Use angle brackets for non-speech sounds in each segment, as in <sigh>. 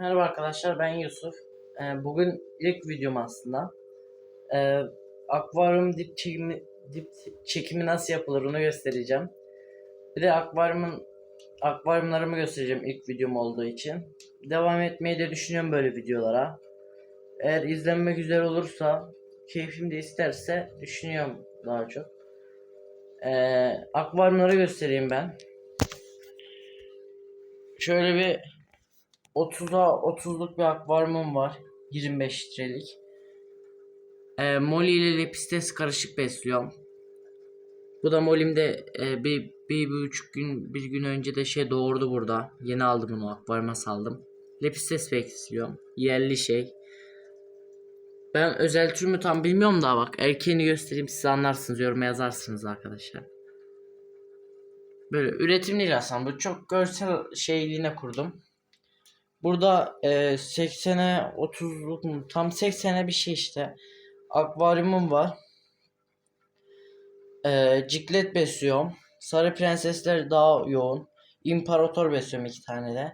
Merhaba arkadaşlar ben Yusuf. Ee, bugün ilk videom aslında. Ee, akvaryum dip çekimi, dip çekimi nasıl yapılır onu göstereceğim. Bir de akvaryumun akvaryumlarımı göstereceğim ilk videom olduğu için. Devam etmeyi de düşünüyorum böyle videolara. Eğer izlenmek güzel olursa, keyfim de isterse düşünüyorum daha çok. Ee, akvaryumları göstereyim ben. Şöyle bir 30'a 30'luk bir akvaryumum var. 25 litrelik. Ee, Molly ile Lepistes karışık besliyorum. Bu da Molly'mde e, bir, bir, bir buçuk gün bir gün önce de şey doğurdu burada. Yeni aldım onu akvaryuma saldım. Lepistes besliyorum. Yerli şey. Ben özel tür mü tam bilmiyorum daha bak. Erkeğini göstereyim size anlarsınız. Yoruma yazarsınız arkadaşlar. Böyle üretim değil aslında. Bu çok görsel şeyliğine kurdum. Burada e, 80'e 30'luk mu? Tam 80'e bir şey işte. Akvaryumum var. E, ciklet besliyorum. Sarı prensesler daha yoğun. İmparator besliyorum iki tane de.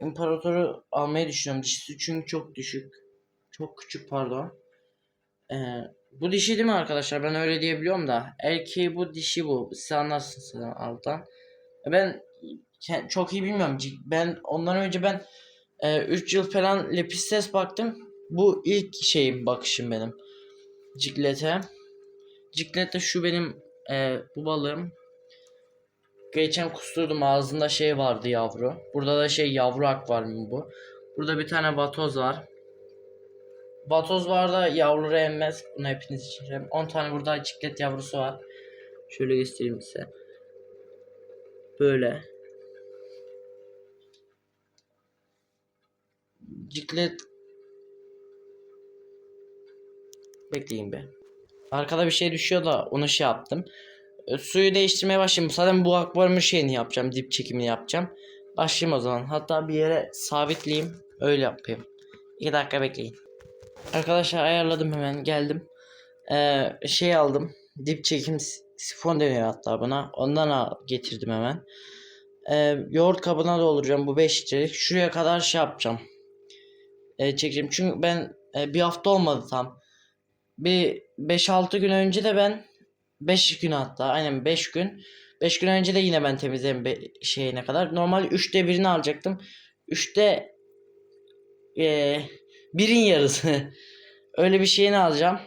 İmparatoru almayı düşünüyorum. Dişisi çünkü çok düşük. Çok küçük pardon. E, bu dişi değil mi arkadaşlar? Ben öyle diyebiliyorum da. Erkeği bu dişi bu. Siz anlarsınız alttan. Ben ke- çok iyi bilmiyorum. Ben ondan önce ben 3 yıl falan Lepistes baktım. Bu ilk şeyim bakışım benim. Ciklet'e. Ciklet'te şu benim e, bu balığım. Geçen kusturdum ağzında şey vardı yavru. Burada da şey yavru akvaryum bu. Burada bir tane vatoz var. Vatoz var da yavru emmez. Bunu hepiniz için söyleyeyim. 10 tane burada ciklet yavrusu var. Şöyle göstereyim size. Böyle. Ciklet Bekleyin be. Arkada bir şey düşüyor da onu şey yaptım. E, suyu değiştirmeye başlayayım. Zaten bu akvaryumun şeyini yapacağım. Dip çekimini yapacağım. Başlayayım o zaman. Hatta bir yere sabitleyeyim. Öyle yapayım. 2 dakika bekleyin. Arkadaşlar ayarladım hemen. Geldim. Ee, şey aldım. Dip çekim sifon deniyor hatta buna. Ondan al, getirdim hemen. Ee, yoğurt kabına dolduracağım. Bu 5 litrelik. Şuraya kadar şey yapacağım e, çekeceğim. Çünkü ben e, bir hafta olmadı tam. Bir 5-6 gün önce de ben 5 gün hatta aynen 5 gün 5 gün önce de yine ben temizledim be, şeyine kadar. Normal 3'te birini alacaktım. 3'te e, birin yarısı. <laughs> Öyle bir şeyini alacağım.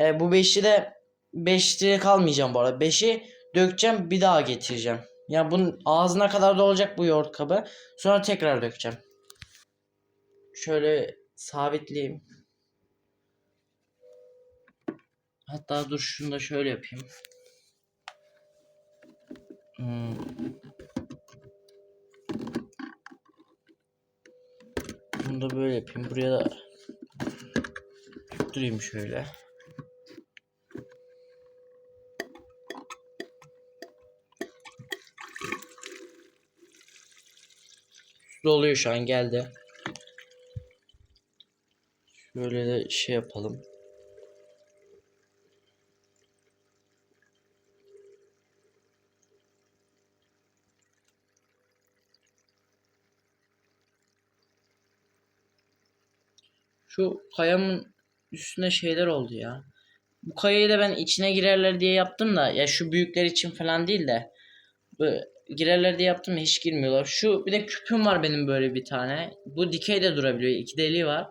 E, bu 5'i de 5 liraya kalmayacağım bu arada. 5'i dökeceğim bir daha getireceğim. Yani bunun ağzına kadar dolacak bu yoğurt kabı. Sonra tekrar dökeceğim. Şöyle sabitleyeyim. Hatta dur şunu da şöyle yapayım. Hmm. Bunu da böyle yapayım. Buraya da tutturayım şöyle. Doluyor şu an geldi. Şöyle de şey yapalım. Şu kayamın üstüne şeyler oldu ya. Bu kayayı da ben içine girerler diye yaptım da ya şu büyükler için falan değil de girerler diye yaptım hiç girmiyorlar. Şu bir de küpüm var benim böyle bir tane. Bu dikey de durabiliyor. iki deliği var.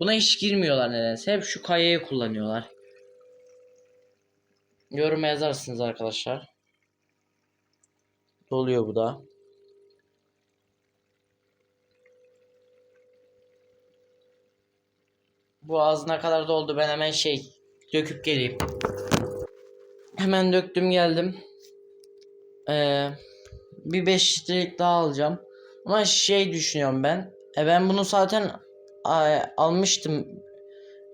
Buna hiç girmiyorlar nedense. Hep şu kayayı kullanıyorlar. Yoruma yazarsınız arkadaşlar. Doluyor bu da. Bu ağzına kadar doldu. Ben hemen şey döküp geleyim. Hemen döktüm geldim. Ee, bir 5 litrelik daha alacağım. Ama şey düşünüyorum ben. E ben bunu zaten almıştım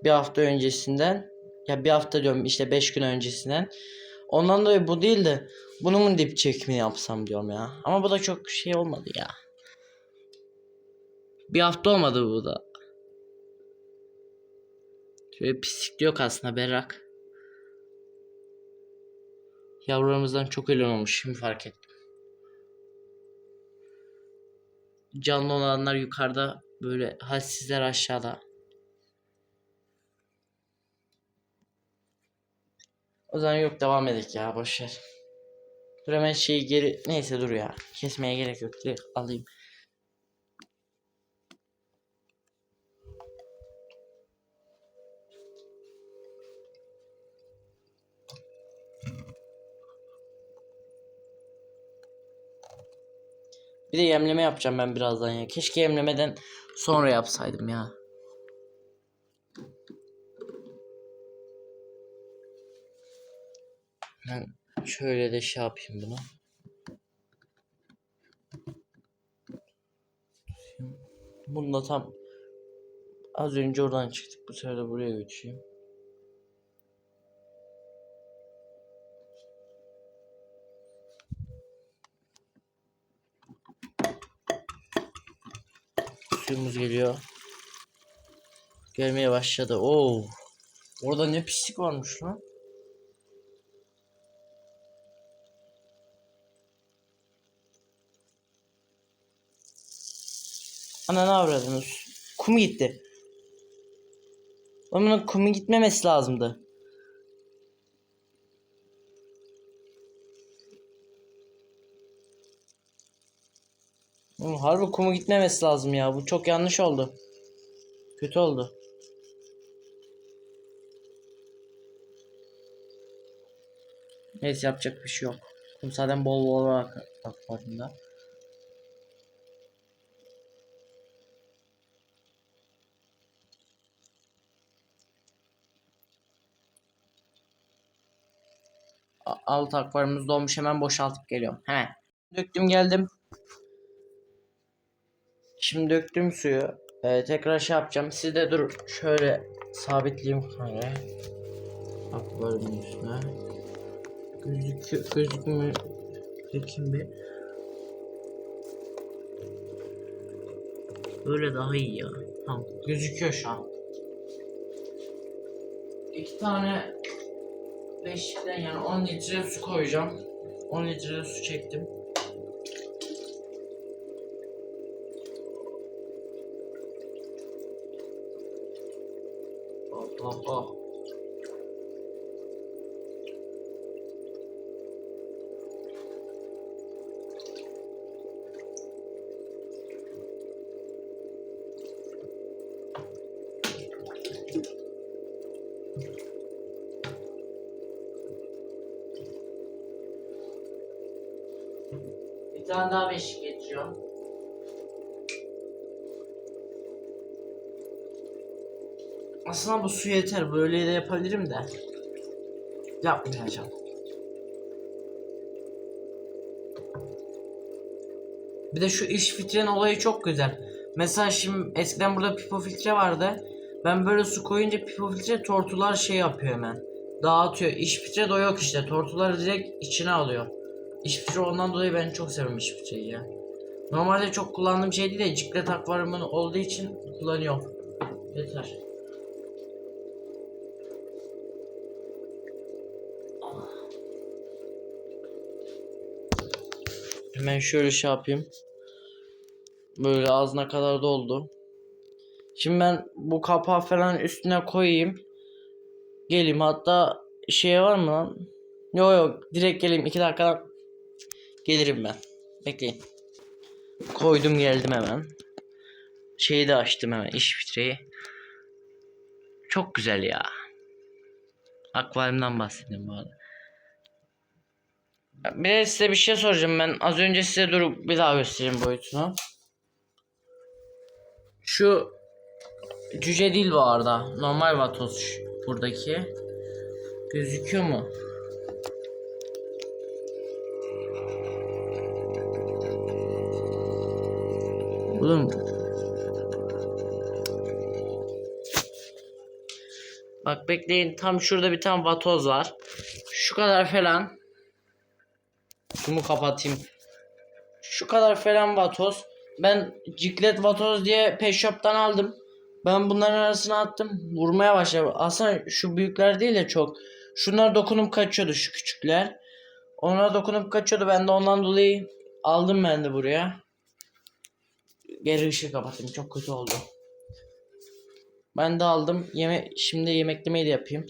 bir hafta öncesinden. Ya bir hafta diyorum işte 5 gün öncesinden. Ondan dolayı bu değil de bunu mu dip çekimi yapsam diyorum ya. Ama bu da çok şey olmadı ya. Bir hafta olmadı bu da. Şöyle pislik yok aslında berrak. Yavrularımızdan çok ölen olmuş şimdi fark ettim. Canlı olanlar yukarıda Böyle halsizler aşağıda. O zaman yok devam edelim ya boşver. Dur hemen şeyi geri neyse dur ya. Kesmeye gerek yok. Direkt alayım. Bir de yemleme yapacağım ben birazdan ya. Keşke yemlemeden sonra yapsaydım ya. Ben şöyle de şey yapayım bunu. Bunu da tam az önce oradan çıktık. Bu sefer de buraya götüreyim. Suyumuz geliyor. Gelmeye başladı. Oo. Orada ne pislik varmış lan. Ana ne avradınız? Kum gitti. Onun kumu gitmemesi lazımdı. Harbi kumu gitmemesi lazım ya. Bu çok yanlış oldu. Kötü oldu. Neyse yapacak bir şey yok. Kum zaten bol bol var akvaryumda. Alt akvaryumumuz dolmuş hemen boşaltıp geliyorum. Hemen. Döktüm geldim. Şimdi döktüm suyu. Ee, tekrar şey yapacağım. Siz de dur şöyle sabitleyeyim kamerayı. Akvaryumun üstüne. Gözüküyor, gözükmüyor. Bakayım bir. Böyle daha iyi ya. Tamam. Gözüküyor şu an. İki tane beşikten yani 10 litre su koyacağım. 10 litre su çektim. Oh oh. Bir tane daha beşik geçiyor. Aslında bu su yeter. Böyle de yapabilirim de. Yapmayacağım. Bir de şu iş filtrenin olayı çok güzel. Mesela şimdi eskiden burada pipo filtre vardı. Ben böyle su koyunca pipo filtre tortular şey yapıyor hemen. Dağıtıyor. İş filtre de yok işte. Tortuları direkt içine alıyor. İş filtre ondan dolayı ben çok seviyorum iş filtreyi ya. Normalde çok kullandığım şey değil de ciklet akvaryumun olduğu için kullanıyorum. Yeter. Hemen şöyle şey yapayım. Böyle ağzına kadar doldu. Şimdi ben bu kapağı falan üstüne koyayım. Geleyim hatta şey var mı lan? Yok yok direkt geleyim 2 dakika gelirim ben. Bekleyin. Koydum geldim hemen. Şeyi de açtım hemen iş filtreyi. Çok güzel ya. Akvaryumdan bahsedeyim bu arada. Bir de size bir şey soracağım ben. Az önce size durup bir daha göstereyim boyutunu. Şu cüce değil bu arada. Normal vatoz buradaki. Gözüküyor mu? Oğlum. Bak bekleyin tam şurada bir tane vatoz var. Şu kadar falan. Şunu kapatayım. Şu kadar falan vatoz. Ben ciklet vatoz diye pet aldım. Ben bunların arasına attım. Vurmaya başladı. Aslında şu büyükler değil de çok. Şunlar dokunup kaçıyordu şu küçükler. Onlar dokunup kaçıyordu. Ben de ondan dolayı aldım ben de buraya. geri ışığı kapatayım. Çok kötü oldu. Ben de aldım. Yeme şimdi yemeklemeyi de yapayım.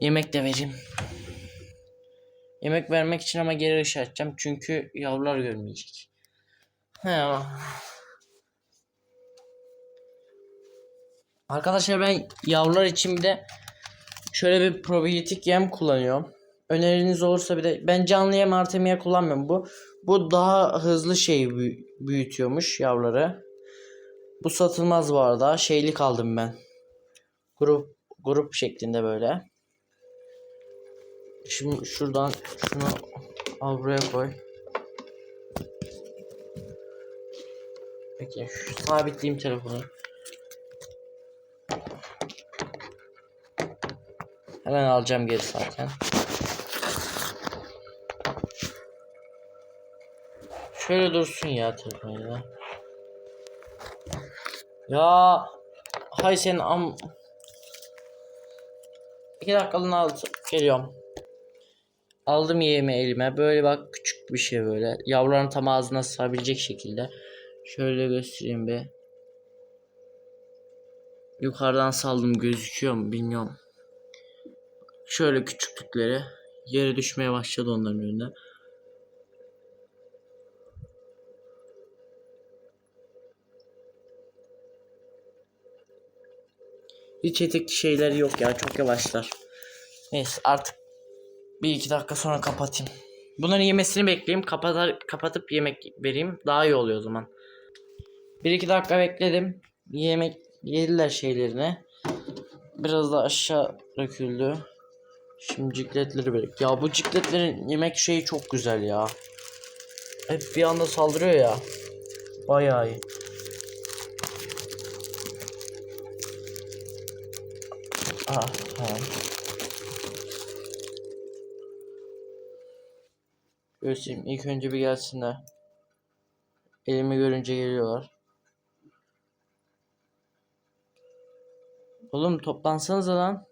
Yemek de vereyim. Yemek vermek için ama geri ışığı açacağım. Çünkü yavrular görmeyecek. He. Arkadaşlar ben yavrular için bir de şöyle bir probiyotik yem kullanıyorum. Öneriniz olursa bir de ben canlı yem artemia kullanmıyorum. Bu bu daha hızlı şey büyü- büyütüyormuş yavruları. Bu satılmaz bu arada. Şeylik aldım ben. Grup grup şeklinde böyle. Şimdi şuradan şunu al buraya koy. Peki şu sabitleyeyim telefonu. Hemen alacağım geri zaten. Şöyle dursun ya telefonu ya. Ya hay senin am... İki dakikalığına al geliyorum. Aldım yemeği elime. Böyle bak küçük bir şey böyle. Yavruların tam ağzına sığabilecek şekilde. Şöyle göstereyim bir. Yukarıdan saldım gözüküyor mu bilmiyorum. Şöyle küçüklükleri. Yere düşmeye başladı onların önüne. Hiç etekli şeyleri yok ya çok yavaşlar. Neyse artık bir iki dakika sonra kapatayım. Bunların yemesini bekleyeyim. Kapatar, kapatıp yemek vereyim. Daha iyi oluyor o zaman. Bir iki dakika bekledim. Yemek yediler şeylerini. Biraz da aşağı döküldü. Şimdi cikletleri bek. Ya bu cikletlerin yemek şeyi çok güzel ya. Hep bir anda saldırıyor ya. Bayağı iyi. Ah, tamam. Göstereyim. İlk önce bir gelsinler. Elimi görünce geliyorlar. Oğlum toplansanıza lan.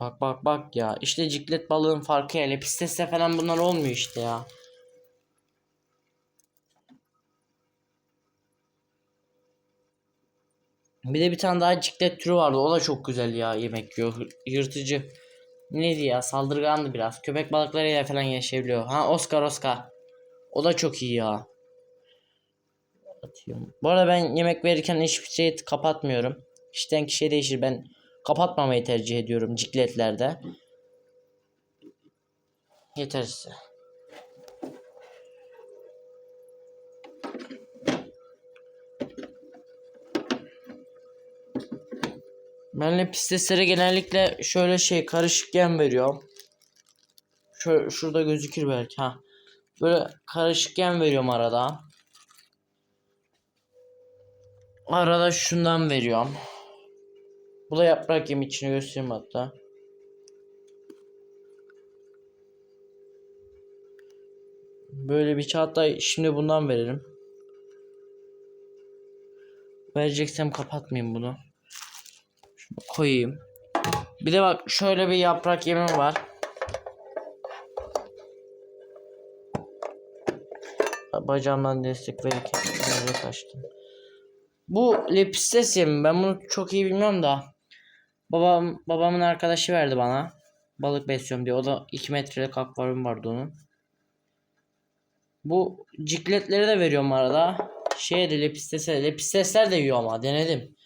Bak bak bak ya. İşte ciklet balığın farkı ya. Lepistes'te falan bunlar olmuyor işte ya. Bir de bir tane daha ciklet türü vardı. O da çok güzel ya yemek yiyor. Yırtıcı. Neydi ya? Saldırgandı biraz. Köpek balıklarıyla falan yaşayabiliyor. Ha Oscar Oscar. O da çok iyi ya. Atıyorum. Bu arada ben yemek verirken hiçbir şey kapatmıyorum. Kişiden kişiye değişir. Ben kapatmamayı tercih ediyorum cikletlerde. Yeter size. Ben lepisteslere genellikle şöyle şey karışık yem veriyorum. Şöyle şurada gözükür belki ha. Böyle karışık yem veriyorum arada. Arada şundan veriyorum. Bu da yaprak yemi içine göstereyim hatta. Böyle bir hatta şimdi bundan verelim. Vereceksem kapatmayayım bunu. Koyayım. Bir de bak şöyle bir yaprak yemi var. Bacağımdan destek verirken nereye kaçtım. Bu lepistes yemi ben bunu çok iyi bilmiyorum da. Babam babamın arkadaşı verdi bana. Balık besliyorum diye. O da 2 metrelik akvaryum vardı onun. Bu cikletleri de veriyorum arada. Şeye de lepistese. Lepistesler de yiyor ama denedim.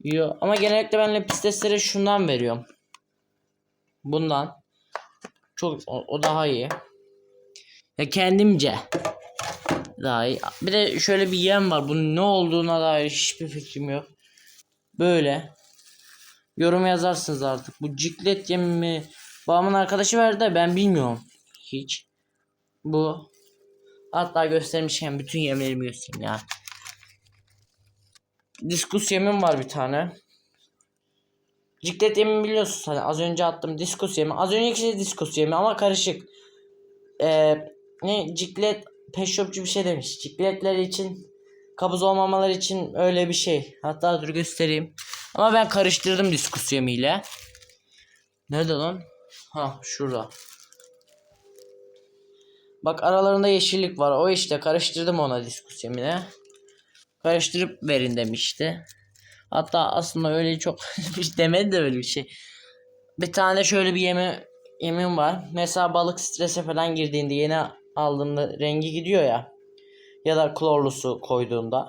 Yiyor. Ama genellikle ben lepisteslere şundan veriyorum. Bundan. Çok o, o daha iyi. Ya kendimce daha iyi. Bir de şöyle bir yem var. Bunun ne olduğuna dair hiçbir fikrim yok. Böyle. Yorum yazarsınız artık. Bu ciklet yemi mi? Babamın arkadaşı verdi de ben bilmiyorum. Hiç. Bu. Hatta göstermişken bütün yemlerimi göstereyim ya. Diskus yemim var bir tane. Ciklet yemi biliyorsun hani az önce attım diskus yemi. Az önceki şey diskus yemi ama karışık. Ee, ne ciklet peşopçu bir şey demiş. Cikletler için kabız olmamaları için öyle bir şey. Hatta dur göstereyim. Ama ben karıştırdım diskus yemiyle. Nerede lan? Ha şurada. Bak aralarında yeşillik var. O işte karıştırdım ona diskus yemine. Karıştırıp verin demişti. Hatta aslında öyle çok <laughs> hiç demedi de öyle bir şey. Bir tane şöyle bir yeme yemin var. Mesela balık strese falan girdiğinde yeni aldığında rengi gidiyor ya. Ya da klorlu su koyduğunda.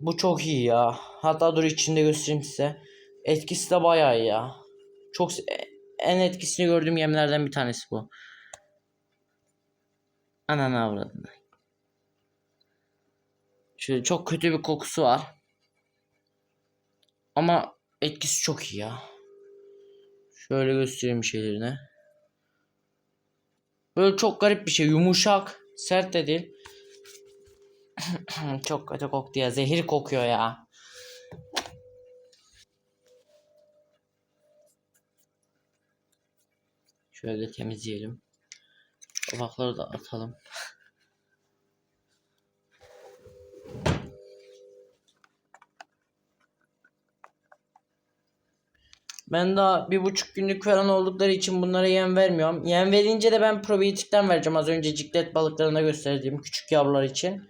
Bu çok iyi ya. Hatta dur içinde göstereyim size. Etkisi de bayağı iyi ya. Çok en etkisini gördüğüm yemlerden bir tanesi bu. Ananı avradını. Şöyle çok kötü bir kokusu var. Ama etkisi çok iyi ya. Şöyle göstereyim şeylerini. Böyle çok garip bir şey. Yumuşak. Sert de değil. <clears throat> çok kötü koktu ya. Zehir kokuyor ya. Şöyle temizleyelim. Tabakları da atalım. Ben daha bir buçuk günlük falan oldukları için bunlara yem vermiyorum. Yem verince de ben probiyotikten vereceğim. Az önce ciklet balıklarına gösterdiğim küçük yavrular için.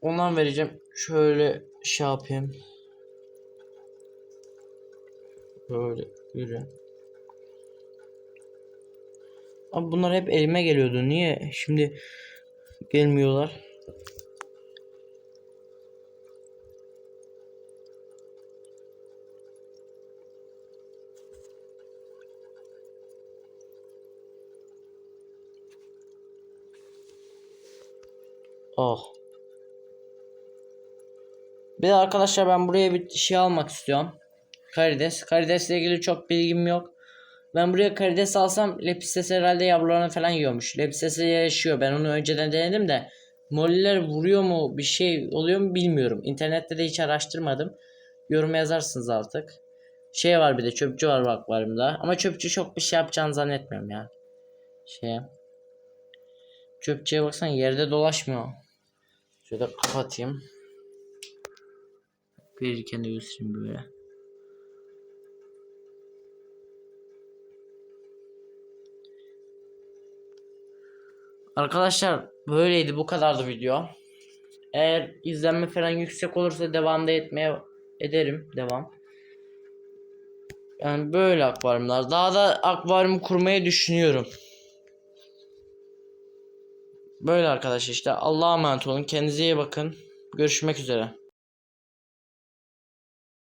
Ondan vereceğim. Şöyle şey yapayım. Böyle yürü. Abi bunlar hep elime geliyordu. Niye şimdi gelmiyorlar? Oh. Bir de arkadaşlar ben buraya bir şey almak istiyorum. Karides. Karidesle ilgili çok bilgim yok. Ben buraya karides alsam lepistes herhalde yavrularını falan yiyormuş. Lepistes yaşıyor. Ben onu önceden denedim de. Molliler vuruyor mu bir şey oluyor mu bilmiyorum. İnternette de hiç araştırmadım. Yorum yazarsınız artık. Şey var bir de çöpçü var akvaryumda. Ama çöpçü çok bir şey yapacağını zannetmiyorum ya. Şey. Çöpçüye baksan yerde dolaşmıyor. Şöyle kapatayım. Verirken de göstereyim böyle. Arkadaşlar böyleydi bu kadardı video. Eğer izlenme falan yüksek olursa devamda etmeye ederim devam. Yani böyle akvaryumlar. Daha da akvaryum kurmayı düşünüyorum. Böyle arkadaşlar işte Allah'a emanet olun. Kendinize iyi bakın. Görüşmek üzere.